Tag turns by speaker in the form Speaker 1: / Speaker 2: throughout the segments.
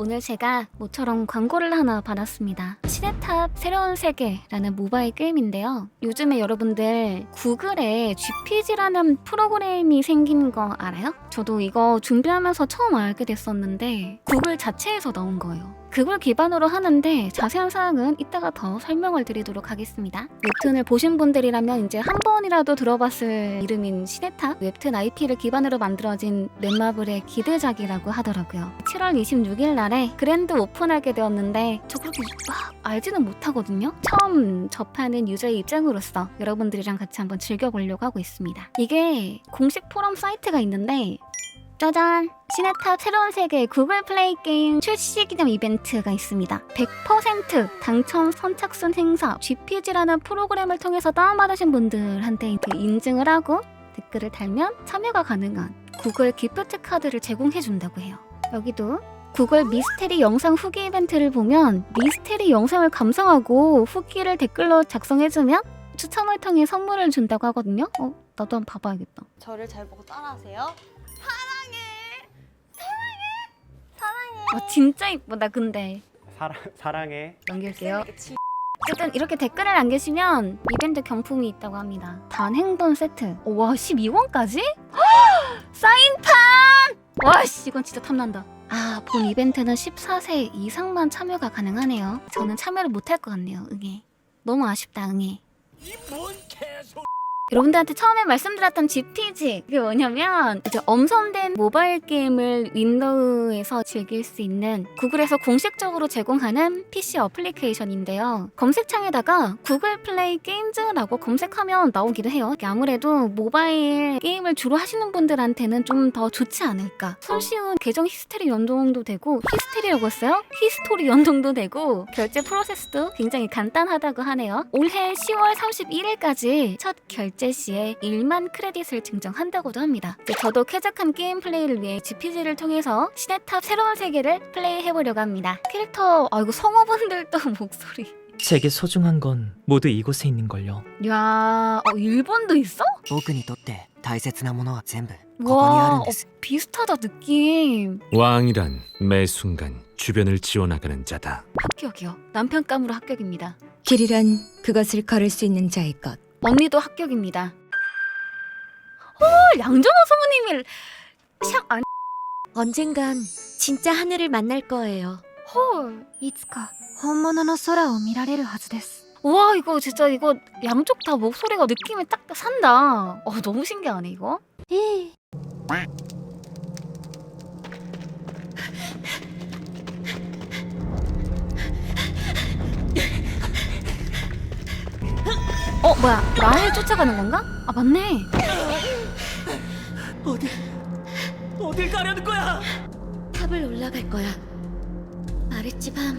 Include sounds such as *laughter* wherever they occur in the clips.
Speaker 1: 오늘 제가 모처럼 광고를 하나 받았습니다. 시네탑 새로운 세계라는 모바일 게임인데요. 요즘에 여러분들 구글에 GPG라는 프로그램이 생긴 거 알아요? 저도 이거 준비하면서 처음 알게 됐었는데 구글 자체에서 나온 거예요. 그걸 기반으로 하는데 자세한 사항은 이따가 더 설명을 드리도록 하겠습니다. 웹툰을 보신 분들이라면 이제 한 번이라도 들어봤을 이름인 시네탑 웹툰 IP를 기반으로 만들어진 넷마블의 기대작이라고 하더라고요. 7월 26일 날에 그랜드 오픈하게 되었는데 저 그렇게 막 알지는 못하거든요. 처음 접하는 유저의 입장으로서 여러분들이랑 같이 한번 즐겨보려고 하고 있습니다. 이게 공식 포럼 사이트가 있는데 짜잔! 시네탑 새로운 세계 구글 플레이 게임 출시 기념 이벤트가 있습니다. 100% 당첨 선착순 행사 GPG라는 프로그램을 통해서 다운받으신 분들한테 인증을 하고 댓글을 달면 참여가 가능한 구글 기프트 카드를 제공해 준다고 해요. 여기도 구글 미스테리 영상 후기 이벤트를 보면 미스테리 영상을 감상하고 후기를 댓글로 작성해주면 추첨을 통해 선물을 준다고 하거든요. 어, 나도 한번 봐봐야겠다.
Speaker 2: 저를 잘 보고 따라하세요.
Speaker 1: 아 진짜 이쁘다 근데.
Speaker 3: 사랑 사랑해.
Speaker 1: 넘길게요. 어쨌든 이렇게 댓글을 남기시면 이벤트 경품이 있다고 합니다. 단 행본 세트. 오, 와 12원까지? *gasps* 사인판! 와씨 이건 진짜 탐난다. 아 본 이벤트는 14세 이상만 참여가 가능하네요. 저는 참여를 못할 것 같네요 응애. 너무 아쉽다 응애 여러분들한테 처음에 말씀드렸던 GPG 그게 뭐냐면 이제 엄선된 모바일 게임을 윈도우에서 즐길 수 있는 구글에서 공식적으로 제공하는 PC 어플리케이션인데요. 검색창에다가 구글 플레이 게임즈라고 검색하면 나오기도 해요. 아무래도 모바일 게임을 주로 하시는 분들한테는 좀 더 좋지 않을까. 손쉬운 계정 히스토리 연동도 되고 히스토리라고 했어요? 히스토리 연동도 되고 결제 프로세스도 굉장히 간단하다고 하네요. 올해 10월 31일까지 첫 결제 시에 1만 크레딧을 증정한다고도 합니다. 이제 저도 쾌적한 게임 플레이를 위해 GPG를 통해서 시네탑 새로운 세계를 플레이해보려고 합니다. 캐릭터 아 이거 성우분들도 *laughs* 목소리
Speaker 4: 제게 소중한 건 모두 이곳에 있는 걸요.
Speaker 1: 야 어, 일본도 있어?
Speaker 5: 僕にとって大切なものは全部ここにある
Speaker 1: 와
Speaker 5: ん
Speaker 1: 어,
Speaker 5: です
Speaker 1: 비슷하다 느낌
Speaker 6: 왕이란 매 순간 주변을 지워나가는 자다.
Speaker 1: 합격이요 남편감으로 합격입니다
Speaker 7: 길이란 그것을 걸을 수 있는 자의 것.
Speaker 1: 언니도 합격입니다 어 양정호 성우님이 샵 아니
Speaker 7: 언젠간 진짜 하늘을 만날 거예요.
Speaker 1: 헐 いつか本物の空を見られるはずです 와 이거 진짜 이거 양쪽 다 목소리가 느낌이 딱 산다 어 너무 신기하네 이거 어 뭐야 라헬 쫓아가는 건가? 아 맞네
Speaker 5: 어디 어딜 가려는 거야
Speaker 7: 탑을 올라갈 거야. 말했지 밤.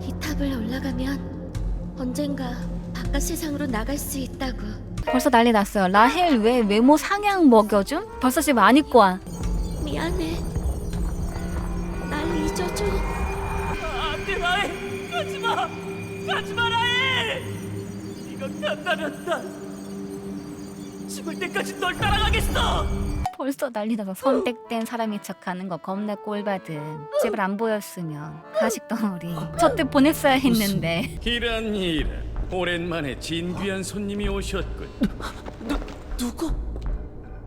Speaker 7: 이 탑을 올라가면 언젠가 바깥 세상으로 나갈 수 있다고.
Speaker 1: 벌써 난리 났어요 라헬 왜 외모 상향 먹여줌? 벌써 지금 안 입고 와
Speaker 7: 미안해. 날 잊어줘.
Speaker 5: 안돼 라엘 가지마 가지마 라엘 간다면 난 죽을 때까지 널 따라가겠어!
Speaker 1: 벌써 난리 나서 선택된 사람인 척하는 거 겁나 꼴받은. 제발 안 보였으면 가식 덩어리. 저때 보냈어야 했는데.
Speaker 6: 이란 이란 오랜만에 진귀한 손님이 오셨군.
Speaker 5: 누구?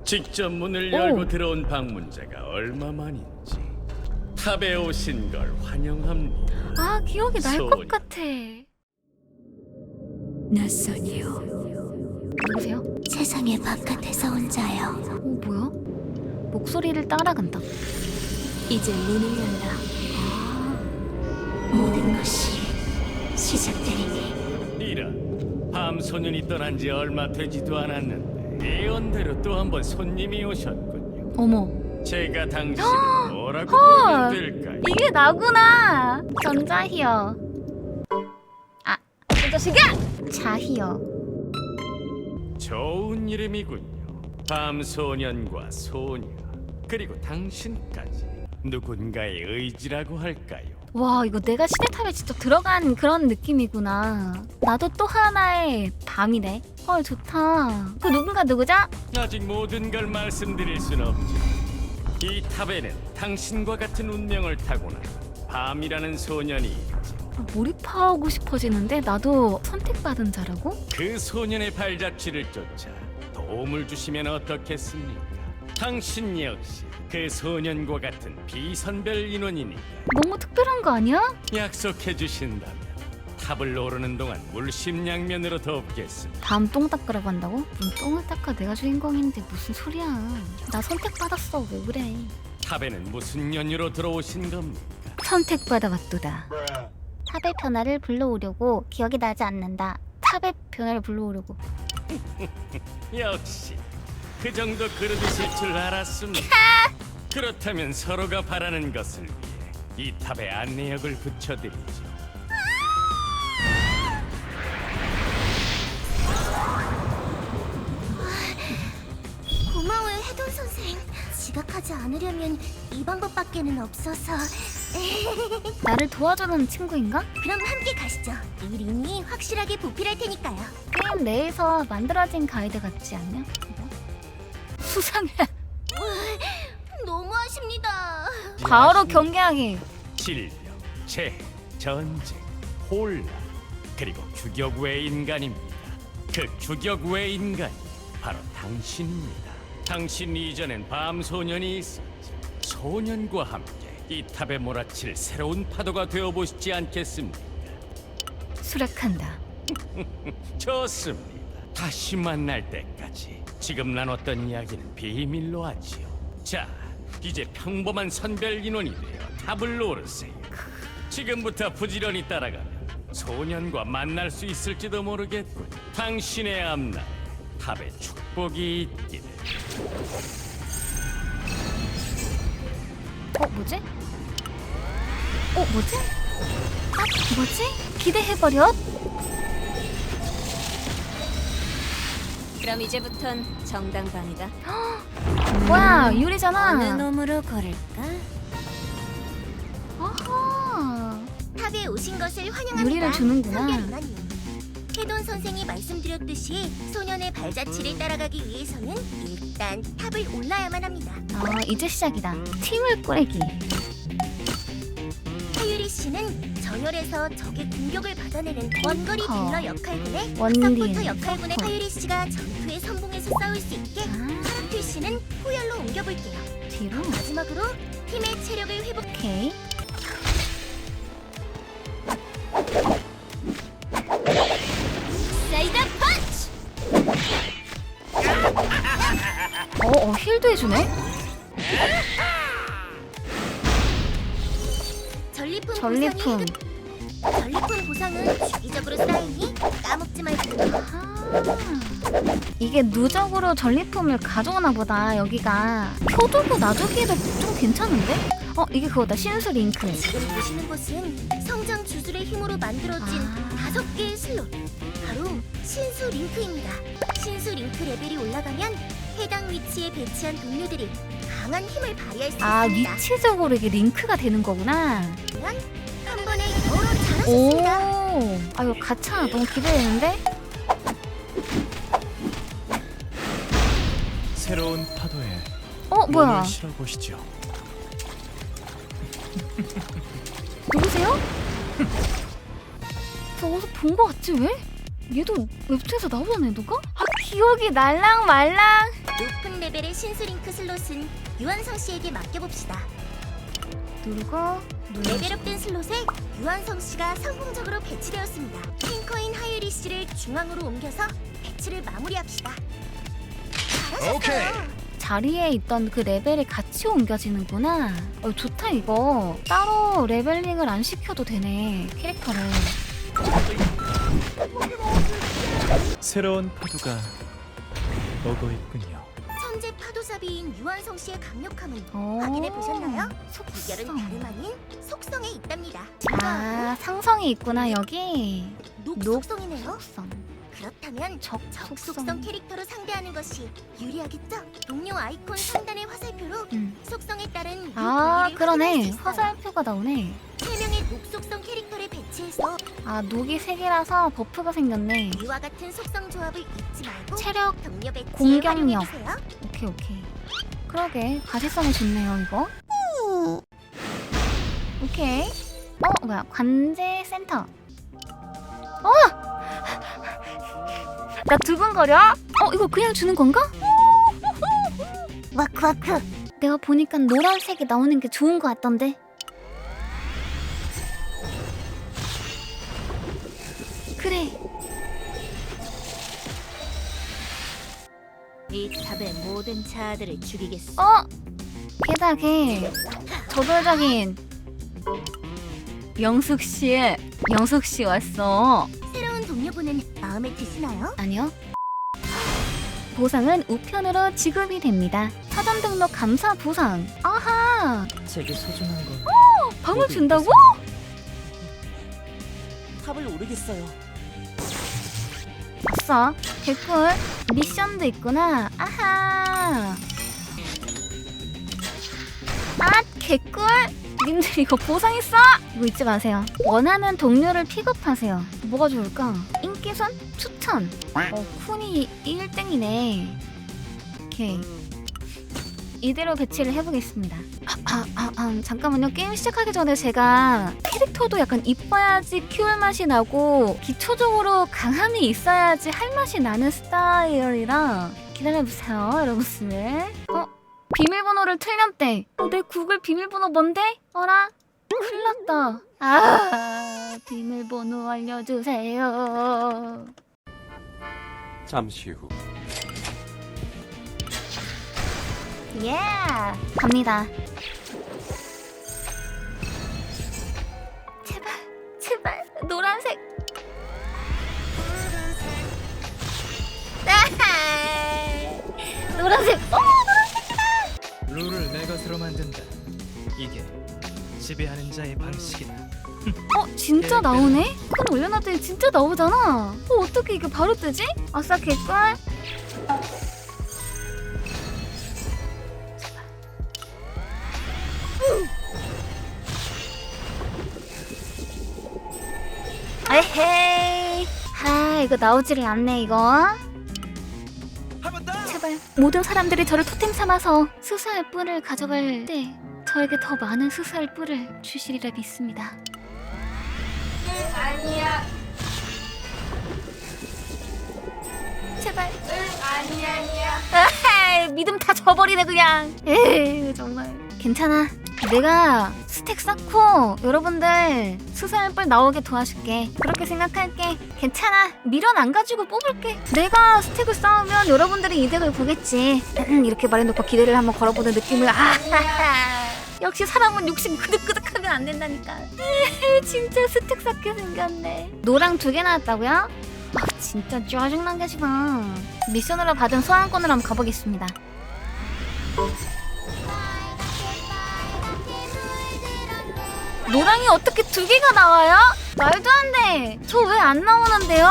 Speaker 6: 직접 문을
Speaker 1: 오.
Speaker 6: 열고 들어온 방문자가 얼마만인지. 탑에 오신 걸 환영합니다.
Speaker 1: 아 기억이 날것
Speaker 6: 소리.
Speaker 1: 같아
Speaker 7: 낯선이요.
Speaker 1: 누구세요?
Speaker 7: 세상의 바깥에서 온 자요.
Speaker 1: 어 뭐야? 목소리를 따라간다
Speaker 7: 이제 문을 열라. 모든 것이 시작되리니.
Speaker 6: 이란 밤 소년이 떠난 지 얼마 되지도 않았는데 예언대로 또 한 번 손님이 오셨군요.
Speaker 1: 어머
Speaker 6: 제가 당신을 뭐라고
Speaker 1: 헐.
Speaker 6: 부르면 될까요?
Speaker 1: 이게 나구나 전자희어 아 자식이야 자희어
Speaker 6: 좋은 이름이군요. 밤 소년과 소녀 그리고 당신까지 누군가의 의지라고 할까요?
Speaker 1: 와 이거 내가 시대탑에 직접 들어간 그런 느낌이구나 나도 또 하나의 밤이네 헐 좋다 그 누군가 누구죠?
Speaker 6: 아직 모든 걸 말씀드릴 순 없죠. 이 탑에는 당신과 같은 운명을 타고난 밤이라는 소년이
Speaker 1: 아, 몰입하고 싶어지는데 나도 선택받은 자라고?
Speaker 6: 그 소년의 발자취를 쫓아 도움을 주시면 어떻겠습니까? 당신 역시 그 소년과 같은 비선별 인원이니까
Speaker 1: 너무 특별한 거 아니야?
Speaker 6: 약속해 주신다면 탑을 오르는 동안 물심양면으로 돕겠습니다.
Speaker 1: 다음 똥 닦으라고 한다고? 음, 똥을 닦아 내가 주인공인데 무슨 소리야 나 선택받았어 왜 그래
Speaker 6: 탑에는 무슨 연유로 들어오신 겁니까?
Speaker 1: 선택받아 왔도다 탑의 변화를 불러오려고 기억이 나지 않는다 탑의 변화를 불러오려고 *laughs*
Speaker 6: 역시 그 정도 그릇이실 줄 알았습니다. 그렇다면 서로가 바라는 것을 위해 이 탑에 안내역을 붙여드리죠.
Speaker 3: 고마워요, 해돈 선생. 지각하지 않으려면 이 방법밖에는 없어서.
Speaker 1: 나를 도와주는 친구인가?
Speaker 3: 그럼 함께 가시죠. 이 링이 확실하게 보필할 테니까요.
Speaker 1: 게임 내에서 만들어진 가이드 같지 않냐? 이거? 수상해
Speaker 3: 너무하십니다.
Speaker 1: 바로 경계하기
Speaker 6: 질병, 재해, 전쟁, 혼란, 그리고 규격 외 인간입니다. 그 규격 외 인간이 바로 당신입니다. 당신 이전엔 밤소년이 있었지. 소년과 함께 이 탑에 몰아칠 새로운 파도가 되어 보시지 않겠습니까?
Speaker 1: 수락한다 *laughs*
Speaker 6: 좋습니다. 다시 만날 때까지 지금 나눴던 이야기는 비밀로 하지요. 자, 이제 평범한 선별 인원이 되어 탑을 오르세요. 지금부터 부지런히 따라가면 소년과 만날 수 있을지도 모르겠군. 당신의 앞날 탑에 축복이 있기를.
Speaker 1: 어 뭐지? 어 뭐지? 아 뭐지? 기대해버렸?
Speaker 7: 그럼 이제부턴.
Speaker 1: 뭐야 *gasps*
Speaker 7: 어느
Speaker 1: 유리잖아
Speaker 7: 놈으로 걸을까?
Speaker 1: 아하
Speaker 3: 탑에 오신 것을 환영합니다.
Speaker 1: 유리를 주는구나.
Speaker 3: 선별 인원님. 해돈 선생이 말씀드렸듯이 소년의 발자취를 따라가기 위해서는 일단 탑을 올라야만 합니다.
Speaker 1: 아 이제 시작이다 팀을 꾸리기
Speaker 3: 하유리 씨는 전열에서 적의 공격을 받아내는 원거리
Speaker 1: 어.
Speaker 3: 딜러 역할군에
Speaker 1: 원딜.
Speaker 3: 서포터 역할군의. 하유리 씨가 전투에 선봉해서 싸울 수 있게
Speaker 1: 아
Speaker 3: 하라필 씨는 호열로 옮겨볼게요.
Speaker 1: 뒤로
Speaker 3: 마지막으로 팀의 체력을 회복.
Speaker 1: 오케이 어, 어 힐도 해주네
Speaker 3: 전리품,
Speaker 1: 전리품
Speaker 3: 보상이 전리품 보상은 주기적으로 쌓이니 까먹지 말고.
Speaker 1: 아 이게 누적으로 전리품을 가져오나 보다 여기가 표두고 놔두기에도 좀 괜찮은데? 어 이게 그거다 신수 링크
Speaker 3: 지금 보시는 곳은 성장 주술의 힘으로 만들어진
Speaker 1: 아.
Speaker 3: 다섯 개의 슬롯. 바로 신수 링크입니다. 신수 링크 레벨이 올라가면 해당 위치에 배치한 동료들이 강한 힘을 발휘할 수
Speaker 1: 아
Speaker 3: 있습니다.
Speaker 1: 위치적으로 이게 링크가 되는 거구나
Speaker 3: 한 번에 여러 잘하셨습니다.
Speaker 1: 오, 아 이거 가차 너무 기대되는데?
Speaker 4: 새로운 파도에
Speaker 1: 어 뭐야?
Speaker 4: 몸을 실어 보시죠. *laughs*
Speaker 1: 누구세요? 저 어디서 본 거 같지 왜? 얘도 웹툰에서 나오잖아 누가? 아 기억이 날랑 말랑.
Speaker 3: 높은 레벨의 신수 링크 슬롯은 유한성 씨에게 맡겨봅시다.
Speaker 1: 누르고
Speaker 3: 레벨업된 슬롯에 유한성 씨가 성공적으로 배치되었습니다. 탱커인 하유리 씨를 중앙으로 옮겨서 배치를 마무리합시다. 잘하셨어요.
Speaker 1: 자리에 있던 그 레벨이 같이 옮겨지는구나. 어, 좋다 이거. 따로 레벨링을 안 시켜도 되네 캐릭터를.
Speaker 4: 새로운 파도가 오고 있군요.
Speaker 3: 파도사비인 유한성 씨의 강력함은
Speaker 1: 오.
Speaker 3: 확인해 보셨나요?
Speaker 1: 속성.
Speaker 3: 비결은 다름 아닌 속성에 있답니다.
Speaker 1: 아 상성이 있구나 여기.
Speaker 3: 녹
Speaker 1: 녹
Speaker 3: 속성이네요.
Speaker 1: 속성.
Speaker 3: 그렇다면
Speaker 1: 적
Speaker 3: 적
Speaker 1: 속성.
Speaker 3: 속성 캐릭터로 상대하는 것이 유리하겠죠? 동료 아이콘 상단의 화살표로
Speaker 1: 음.
Speaker 3: 속성에 따른
Speaker 1: 이아 그러네. 화살표가 나오네.
Speaker 3: 세 명의 녹 속성 캐릭터를 배치해서
Speaker 1: 아 녹이 세 개라서 버프가 생겼네.
Speaker 3: 이와 같은 속성 조합을 잊지 말고
Speaker 1: 체력
Speaker 3: 동료 배치에
Speaker 1: 공격력.
Speaker 3: 활용해 주세요.
Speaker 1: 오케이 오케이. 그러게 가시성이 좋네요 이거. 오케이 어 뭐야 관제 센터. 어! *laughs* 나 두근거려? 어 이거 그냥 주는 건가?
Speaker 3: 와크 와크.
Speaker 1: 내가 보니까 노란색이 나오는 게 좋은 것 같던데. 그래.
Speaker 3: 이 탑의 모든 자아들을 죽이겠어.
Speaker 1: 어? 게다 게 저돌적인 영숙 씨, 영숙 씨 왔어.
Speaker 3: 새로운 동료분은 마음에 드시나요?
Speaker 1: 아니요. 보상은 우편으로 지급이 됩니다. 사전 등록 감사 보상. 아하,
Speaker 8: 제게 소중한 건
Speaker 1: 방을 준다고?
Speaker 8: 탑을 오르겠어요.
Speaker 1: 아싸, 개꿀. 미션도 있구나. 아하. 아, 개꿀. 님들 이거 보상 있어? 이거 잊지 마세요. 원하는 동료를 픽업하세요. 뭐가 좋을까? 인기선 추천. 어, 쿤이 1등이네. 오케이. 이대로 배치를 해보겠습니다. 아, 아, 아, 아, 잠깐만요. 게임 시작하기 전에 제가 캐릭터도 약간 이뻐야지 키울 맛이 나고 기초적으로 강함이 있어야지 할 맛이 나는 스타일이라 기다려보세요, 여러분들. 어? 비밀번호를 틀렸대. 어, 내 구글 비밀번호 뭔데? 어라? 큰일 났다. 아, 비밀번호 알려주세요.
Speaker 9: 잠시 후
Speaker 1: 예! 갑니다. 제발, 제발, 노란색. 아! *laughs* 노란색. 어,
Speaker 4: 룰을 내 것으로 만든다. 이게 지배하는 자의 방식이다.
Speaker 1: 어, 진짜 나오네? 그럼 올려놨더니 진짜 나오잖아. 어, 어떻게 이게 바로 뜨지? 아싸, 개꿀. 에헤이. 아, 이거 나오지를 않네, 이거. 제발 모든 사람들이 저를 토템 삼아서 수사할 뿔을 가져갈 때 저에게 더 많은 수사할 뿔을 주시리라 믿습니다. 제발. 아니야, 아니야. 믿음 다 져버리네 그냥. 에이 정말. 괜찮아. 내가 스택 쌓고 여러분들 수사할뿔 나오게 도와줄게. 그렇게 생각할게. 괜찮아. 미련 안 가지고 뽑을게. 내가 스택을 쌓으면 여러분들이 이득을 보겠지. 이렇게 말해놓고 기대를 한번 걸어보는 느낌을. 아, *laughs* 역시 사람은 욕심 그득그득하면 안 된다니까. *laughs* 진짜 스택 쌓게 생겼네. 노랑 두 개 나왔다고요? 아, 진짜 짜증나게 하지 마. 미션으로 받은 소환권으로 한번 가보겠습니다. 노랑이 어떻게 두 개가 나와요? 말도 안 돼. 저 왜 안 나오는데요?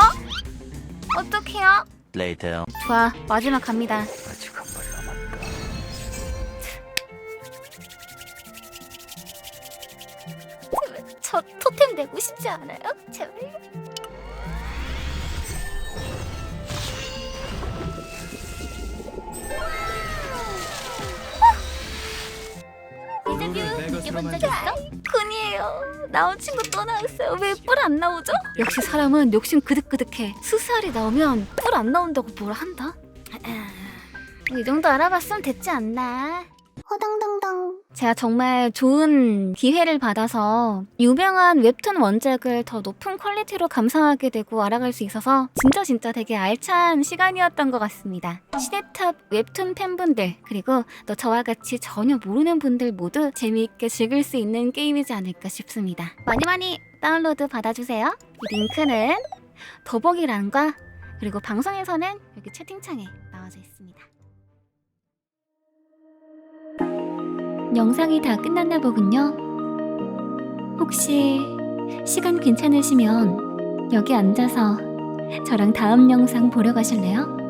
Speaker 1: 어떡해요?
Speaker 5: 레이터
Speaker 1: 좋아, 마지막 갑니다.
Speaker 5: 아직 한 발 남았다
Speaker 1: 저 토템 내고 싶지 않아요? 제발.
Speaker 4: 만든다.
Speaker 1: 군이에요. 나온 친구 또 나왔어요. 왜 뿔 안 나오죠? 역시 사람은 욕심 그득그득해. 수살이 나오면 뿔 안 나온다고 뭘 한다? 이 정도 알아봤으면 됐지 않나?
Speaker 3: 호당당당.
Speaker 1: 제가 정말 좋은 기회를 받아서 유명한 웹툰 원작을 더 높은 퀄리티로 감상하게 되고 알아갈 수 있어서 진짜 진짜 되게 알찬 시간이었던 것 같습니다. 시네탑 웹툰 팬분들 그리고 또 저와 같이 전혀 모르는 분들 모두 재미있게 즐길 수 있는 게임이지 않을까 싶습니다. 많이 많이 다운로드 받아주세요. 이 링크는 더보기란과 그리고 방송에서는 여기 채팅창에 나와져 있습니다. 영상이 다 끝났나 보군요. 혹시 시간 괜찮으시면 여기 앉아서 저랑 다음 영상 보러 가실래요?